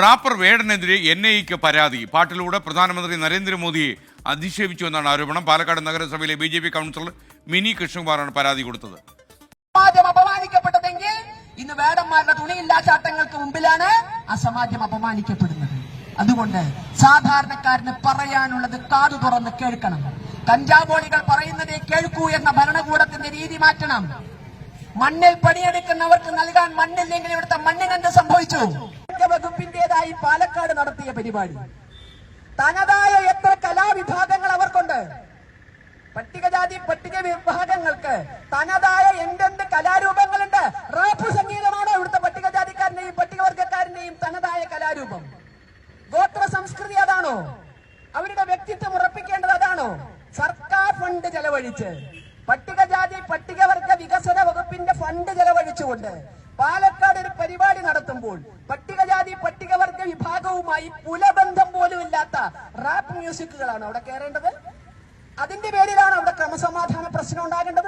Wrapper വേടനെതിരെ N ഐക്ക് പരാതി. പാട്ടിലൂടെ പ്രധാനമന്ത്രി നരേന്ദ്രമോദിയെ അധിക്ഷേപിച്ചു എന്നാണ് ആരോപണം. പാലക്കാട് നഗരസഭയിലെ B J P councillor Mini കൃഷ്ണകുമാറാണ് പരാതി കൊടുത്തത്. അപമാനിക്കപ്പെട്ടതെങ്കിൽ ഇന്ന് വേടന്മാരുടെ തുണിയില്ലാ ചാട്ടങ്ങൾക്ക് മുമ്പിലാണ് ആ സമാജം അപമാനിക്കപ്പെടുന്നത്. അതുകൊണ്ട് സാധാരണക്കാരന് പറയാനുള്ളത് കാതു തുറന്ന് കേൾക്കണം. കഞ്ചാവോളികൾ പറയുന്നതേ കേൾക്കൂ എന്ന ഭരണകൂടത്തിന്റെ രീതി മാറ്റണം. മണ്ണിൽ പണിയെടുക്കുന്നവർക്ക് നൽകാൻ മണ്ണില്ലെങ്കിൽ ഇവിടുത്തെ മണ്ണിനെന്ത് സംഭവിച്ചു? വകുപ്പിന്റേതായി പാലക്കാട് നടത്തിയ പരിപാടി. തനതായ എത്ര കലാവിഭാഗങ്ങൾ അവർക്കുണ്ട്. പട്ടികജാതി പട്ടിക വിഭാഗങ്ങൾക്ക് തനതായ എന്തെന്ത് കലാരൂപങ്ങളുണ്ട്. റാപ്പ് സംഗീതമാണ് ഇവിടുത്തെ പട്ടികജാതിക്കാരന്റെയും പട്ടികവർഗക്കാരന്റെയും തനതായ കലാരൂപം. ഗോത്ര സംസ്കൃതി അതാണോ? അവരുടെ വ്യക്തിത്വം ഉറപ്പിക്കേണ്ടത് അതാണോ? സർക്കാർ ഫണ്ട് ചെലവഴിച്ച്. പട്ടികജാതി പട്ടികവർഗ വികസന വകുപ്പിന്റെ ഫണ്ട് ചെലവഴിച്ചുകൊണ്ട് പാലക്കാട് ഒരു പരിപാടി നടത്തുമ്പോൾ പട്ടികജാതി പട്ടികവർഗ വിഭാഗവുമായി പുലബന്ധം പോലും ഇല്ലാത്ത റാപ്പ് മ്യൂസിക്കുകളാണ് അവിടെ കയറേണ്ടത് അതിന്റെ പേരിലാണ് അവിടെ ക്രമസമാധാന പ്രശ്നം ഉണ്ടാകേണ്ടത്.